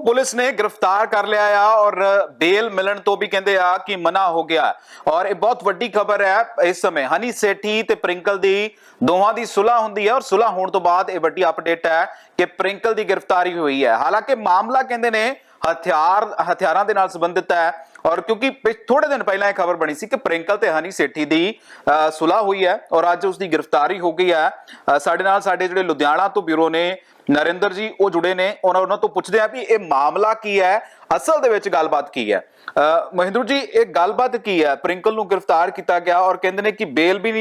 ਨੂੰ ਪੁਲਿਸ ਨੇ ਗ੍ਰਿਫਤਾਰ ਕਰ ਲਿਆ ਆ ਔਰ ਬੇਲ ਮਿਲਣ ਤੋਂ ਵੀ ਕਹਿੰਦੇ ਆ ਕਿ ਮਨਾ ਹੋ ਗਿਆ। ਔਰ ਇਹ ਬਹੁਤ ਵੱਡੀ ਖਬਰ ਹੈ ਇਸ ਸਮੇਂ। ਹਨੀ ਸੇਠੀ ਤੇ ਪ੍ਰਿੰਕਲ ਦੀ ਦੋਵਾਂ ਦੀ ਸੁਲ੍ਹਾ ਹੁੰਦੀ ਹੈ ਔਰ ਸੁਲ੍ਹਾ ਹੋਣ ਤੋਂ ਬਾਅਦ ਇਹ ਵੱਡੀ ਅਪਡੇਟ ਹੈ ਕਿ ਪ੍ਰਿੰਕਲ ਦੀ ਗ੍ਰਿਫਤਾਰੀ ਹੋਈ ਹੈ। ਹਾਲਾਂਕਿ ਮਾਮਲਾ ਕਹਿੰਦੇ ਨੇ ਹਥਿਆਰ ਹਥਿਆਰਾਂ ਦੇ ਨਾਲ ਸੰਬੰਧਿਤ ਹੈ ਔਰ ਕਿਉਂਕਿ ਥੋੜੇ ਦਿਨ ਪਹਿਲਾਂ ਇਹ ਖਬਰ ਬਣੀ ਸੀ ਕਿ ਪ੍ਰਿੰਕਲ ਤੇ ਹਨੀ ਸੇਠੀ ਦੀ ਅ, ਸੁਲ੍ਹਾ ਹੋਈ ਹੈ ਔਰ ਅੱਜ ਉਸ ਦੀ ਗ੍ਰਿਫਤਾਰੀ ਹੋ ਗਈ ਹੈ। ਸਾਡੇ ਨਾਲ ਸਾਡੇ ਜਿਹੜੇ ਲੁਧਿਆਣਾ ਤੋਂ ਬਿਊਰੋ ਨੇ ਨਰਿੰਦਰ ਜੀ ਉਹ ਜੁੜੇ ਨੇ। ਉਹਨਾਂ ਉਹਨਾਂ ਤੋਂ ਪੁੱਛਦੇ ਆ ਵੀ ਇਹ ਮਾਮਲਾ ਕੀ ਹੈ? ਅਸਲ ਦੇ ਵਿੱਚ ਗੱਲਬਾਤ ਕੀ ਹੈ? ਅ, ਮਹਿੰਦਰ ਜੀ ਇਹ ਗੱਲਬਾਤ ਕੀ ਹੈ? ਪ੍ਰਿੰਕਲ ਨੂੰ ਗ੍ਰਿਫਤਾਰ ਕੀਤਾ ਗਿਆ ਔਰ ਕਹਿੰਦੇ ਨੇ ਕਿ ਬੇਲ ਵੀ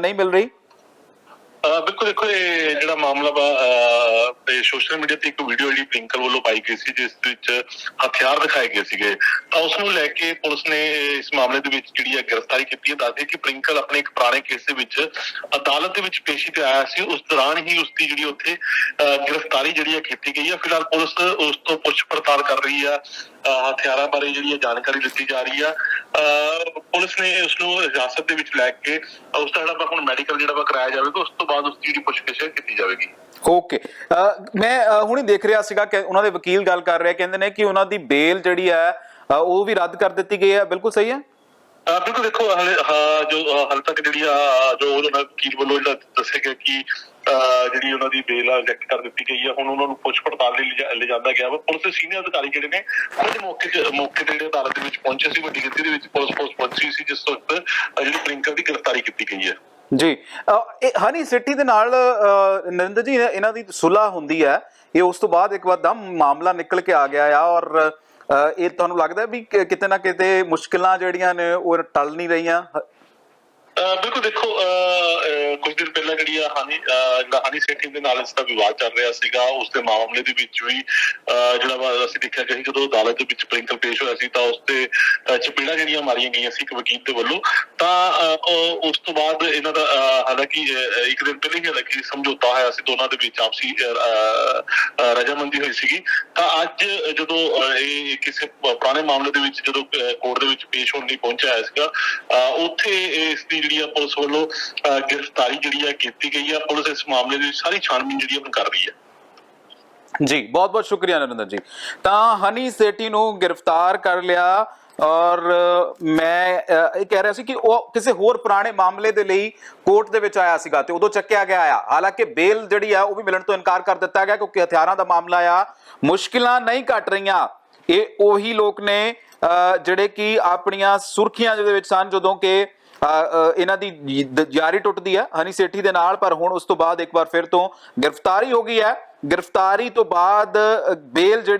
ਨਹੀਂ ਮਿਲ ਰਹੀ। ਬਿਲਕੁਲ ਦੇਖੋ ਇਹ ਜਿਹੜਾ ਮਾਮਲਾ ਵਾ ਤੇ ਸੋਸ਼ਲ ਮੀਡੀਆ ਤੇ ਇੱਕ ਵੀਡੀਓ ਜਿਹੜੀ ਪ੍ਰਿੰਕਲ ਵੱਲੋਂ ਪਾਈ ਗਈ ਸੀ ਜਿਸ ਵਿੱਚ ਹਥਿਆਰ ਦਿਖਾਏ ਗਏ ਸੀਗੇ ਤਾਂ ਉਸ ਨੂੰ ਲੈ ਕੇ ਪੁਲਿਸ ਨੇ ਇਸ ਮਾਮਲੇ ਦੇ ਵਿੱਚ ਜਿਹੜੀ ਹੈ ਗ੍ਰਿਫਤਾਰੀ ਕੀਤੀ ਹੈ। ਦੱਸਦੇ ਕਿ ਪ੍ਰਿੰਕਲ ਆਪਣੇ ਇੱਕ ਪੁਰਾਣੇ ਕੇਸ ਦੇ ਵਿੱਚ ਅਦਾਲਤ ਦੇ ਵਿੱਚ ਪੇਸ਼ੀ ਤੇ ਆਇਆ ਸੀ। ਉਸ ਦੌਰਾਨ ਹੀ ਉਸ ਦੀ ਜਿਹੜੀ ਉੱਥੇ ਅਹ, ਗ੍ਰਿਫਤਾਰੀ ਜਿਹੜੀ ਹੈ ਕੀਤੀ ਗਈ ਹੈ। ਫਿਲਹਾਲ ਪੁਲਿਸ ਉਸ ਤੋਂ ਪੁੱਛ ਪੜਤਾਲ ਕਰ ਰਹੀ ਆ ਹਥਿਆਰਾਂ ਬਾਰੇ ਜਿਹੜੀ ਹੈ ਜਾਣਕਾਰੀ ਦਿੱਤੀ ਜਾ ਰਹੀ ਆ ਪੁਲਿਸ ਨੇ ਉਸ ਨੂੰ ਹਿਰਾਸਤ ਦੇ ਵਿੱਚ ਲੈ ਕੇ ਉਸ ਦਾ ਜਿਹੜਾ ਹੁਣ ਮੈਡੀਕਲ ਜਿਹੜਾ ਵਾ ਕਰਾਇਆ ਜਾਵੇਗਾ ਉਸ ਤੋਂ ਬਾਅਦ ਉਸ ਦੀ ਜਿਹੜੀ ਪੁੱਛਗਿੱਛ ਕੀਤੀ ਜਾਵੇਗੀ। ਓਕੇ ਮੈਂ ਅ, ਦੇਖ ਰਿਹਾ ਸੀਗਾ ਕਿ ਉਹਨਾਂ ਦੇ ਵਕੀਲ ਗੱਲ ਕਰ ਰਹੇ ਕਹਿੰਦੇ ਨੇ ਕਿ ਉਹਨਾਂ ਦੀ ਬੇਲ ਜਿਹੜੀ ਹੈ ਉਹ ਵੀ ਰੱਦ ਕਰ ਦਿੱਤੀ ਗਈ ਹੈ। ਬਿਲਕੁਲ ਸਹੀ ਹੈ? ਬਿਲਕੁਲ ਦੇਖੋ ਹਲੇ ਹਾਂ, ਜੋ ਅਹ, ਤੱਕ ਜਿਹੜੀ ਆ ਜੋ ਉਹਨਾਂ ਵਕੀਲ ਵੱਲੋਂ ਜਿਹੜਾ ਦੱਸਿਆ ਗਿਆ ਕਿ ਜਿਹੜੀ ਉਹਨਾਂ ਦੀ ਬੇਲ ਰਿਜੈਕਟ ਕਰ ਦਿੱਤੀ ਗਈ ਹੈ ਹੁਣ ਉਹਨਾਂ ਨੂੰ ਪੁੱਛ ਪੜਤਾਲ ਲਈ ਲਿਜਾਂਦਾ ਗਿਆ ਵਾ। ਪੁਲਿਸ ਦੇ ਸੀਨੀਅਰ ਅਧਿਕਾਰੀ ਜਿਹੜੇ ਨੇ ਖੁਦ ਮੌਕੇ ਤੇ ਮੌਕੇ ਤੇ ਜਿਹੜੇ ਅਦਾਲਤ ਦੇ ਵਿੱਚ ਪਹੁੰਚੇ ਸੀ ਵੱਡੀ ਗਿਣਤੀ ਦੇ ਵਿੱਚ ਪੁਲਿਸ ਫੋਰਸ ਪਹੁੰਚੀ ਸੀ ਜਿਸ ਵਕਤ ਜਿਹੜੀ ਪ੍ਰਿੰਕਲ ਦੀ ਗ੍ਰਿਫਤਾਰੀ ਕੀਤੀ ਗਈ ਹੈ ਜੀ ਹਨੀ ਸਿੱਟੀ ਦੇ ਨਾਲ ਨਰਿੰਦਰ ਜੀ ਇਹਨਾਂ ਦੀ ਸੁਲ੍ਹਾ ਹੁੰਦੀ ਹੈ। ਇਹ ਉਸ ਤੋਂ ਬਾਅਦ ਇੱਕ ਵਾਰ ਦਮ ਮਾਮਲਾ ਨਿਕਲ ਕੇ ਆ ਗਿਆ ਆ ਔਰ ਇਹ ਤੁਹਾਨੂੰ ਲੱਗਦਾ ਵੀ ਕਿਤੇ ਨਾ ਕਿਤੇ ਮੁਸ਼ਕਿਲਾਂ ਜਿਹੜੀਆਂ ਨੇ ਉਹ ਟਲ ਨਹੀਂ ਰਹੀਆਂ? ਬਿਲਕੁਲ ਦੇਖੋ ਅਹ, ਅਹ, ਕੁਝ ਦਿਨ ਪਹਿਲਾਂ ਜਿਹੜੀ ਆ ਹਾਨੀ ਹਾਨੀ ਸੇਠੀ ਦੇ ਨਾਲ ਇਸ ਦਾ ਵਿਵਾਦ ਚੱਲ ਰਿਹਾ ਸੀਗਾ ਉਸ ਦੇ ਮਾਮਲੇ ਦੇ ਵਿੱਚ ਵੀ ਜਿਹੜਾ ਅਸੀਂ ਦੇਖਿਆ ਕਿ ਜਦੋਂ ਅਦਾਲਤ ਦੇ ਵਿੱਚ ਪ੍ਰਿੰਕਲ ਪੇਸ਼ ਹੋਇਆ ਸੀ ਤਾਂ ਉਸ ਤੇ ਚਪੇੜਾਂ ਜਿਹੜੀਆਂ ਮਾਰੀਆਂ ਗਈਆਂ ਸੀ ਇੱਕ ਵਕੀਲ ਦੇ ਵੱਲੋਂ ਤਾਂ ਉਸ ਤੋਂ ਬਾਅਦ ਇਹਨਾਂ ਦਾ ਹਾਲਾਂਕਿ ਇੱਕ ਦਿਨ ਪਹਿਲਾਂ ਹੀ ਹਾਲਾਂਕਿ ਸਮਝੌਤਾ ਹੋਇਆ ਸੀ ਦੋਨਾਂ ਦੇ ਵਿੱਚ ਆਪਸੀ ਅਹ, ਰਜਾਮੰਦੀ ਹੋਈ ਸੀਗੀ ਤਾਂ ਅੱਜ ਜਦੋਂ ਅਹ, ਇਹ ਕਿਸੇ ਪੁਰਾਣੇ ਮਾਮਲੇ ਦੇ ਵਿੱਚ ਜਦੋਂ ਕੋਰਟ ਦੇ ਵਿੱਚ ਪੇਸ਼ ਹੋਣ ਲਈ ਪਹੁੰਚਿਆ ਹੋਇਆ ਸੀਗਾ ਉੱਥੇ ਇਸ ਦੀ ਜਿਹੜੀ ਆ ਪੁਲਿਸ ਵੱਲੋਂ ਗ੍ਰਿਫਤਾਰੀ ਜਿਹੜੀ ਆ ਕੀਤੀ ਗਈ ਆ ਪੁਲਿਸ ਇਸ ਮਾਮਲੇ ਦੀ ਸਾਰੀ ਛਾਣਬੀਨ ਜਿਹੜੀ ਆ ਕਰ ਰਹੀ ਹੈ ਜੀ ਬਹੁਤ ਬਹੁਤ ਸ਼ੁਕਰੀਆ ਨਰਿੰਦਰ ਜੀ। ਤਾਂ ਹਨੀ ਸੇਠੀ ਨੂੰ ਗ੍ਰਿਫਤਾਰ ਕਰ ਲਿਆ ਔਰ ਮੈਂ ਇਹ ਕਹਿ ਰਿਹਾ ਸੀ ਕਿ ਉਹ ਕਿਸੇ ਹੋਰ ਪੁਰਾਣੇ ਮਾਮਲੇ ਦੇ ਲਈ ਕੋਰਟ ਦੇ ਵਿੱਚ ਆਇਆ ਸੀਗਾ ਤੇ ਉਦੋਂ ਚੱਕਿਆ ਗਿਆ ਆ। ਹਾਲਾਂਕਿ ਬੇਲ ਜਿਹੜੀ ਆ ਉਹ ਵੀ ਮਿਲਣ ਤੋਂ ਇਨਕਾਰ ਕਰ ਦਿੱਤਾ ਗਿਆ ਕਿਉਂਕਿ ਹਥਿਆਰਾਂ ਦਾ ਮਾਮਲਾ ਆ। ਮੁਸ਼ਕਿਲਾਂ ਨਹੀਂ ਘਟ ਰਹੀਆਂ। ਇਹ ਉਹੀ ਲੋਕ ਨੇ ਅ, ਜਿਹੜੇ ਕਿ ਆਪਣੀਆਂ ਸੁਰਖੀਆਂ ਦੇ ਵਿੱਚ ਸਨ ਜਦੋਂ ਕਿ ਇਹਨਾਂ ਦੀ ਜ- ਜਾਰੀ ਟੁੱਟਦੀ ਹੈ ਹਨੀ ਸੇਠੀ ਦੇ ਨਾਲ, ਪਰ ਹੁਣ ਉਸ ਤੋਂ ਬਾਅਦ ਇੱਕ ਵਾਰ ਫਿਰ ਤੋਂ ਗ੍ਰਿਫਤਾਰੀ ਹੋ ਗਈ ਹੈ। ਗ੍ਰਿਫਤਾਰੀ ਤੋਂ ਬਾਅਦ ਬੇਲ ਜਿਹੜੀ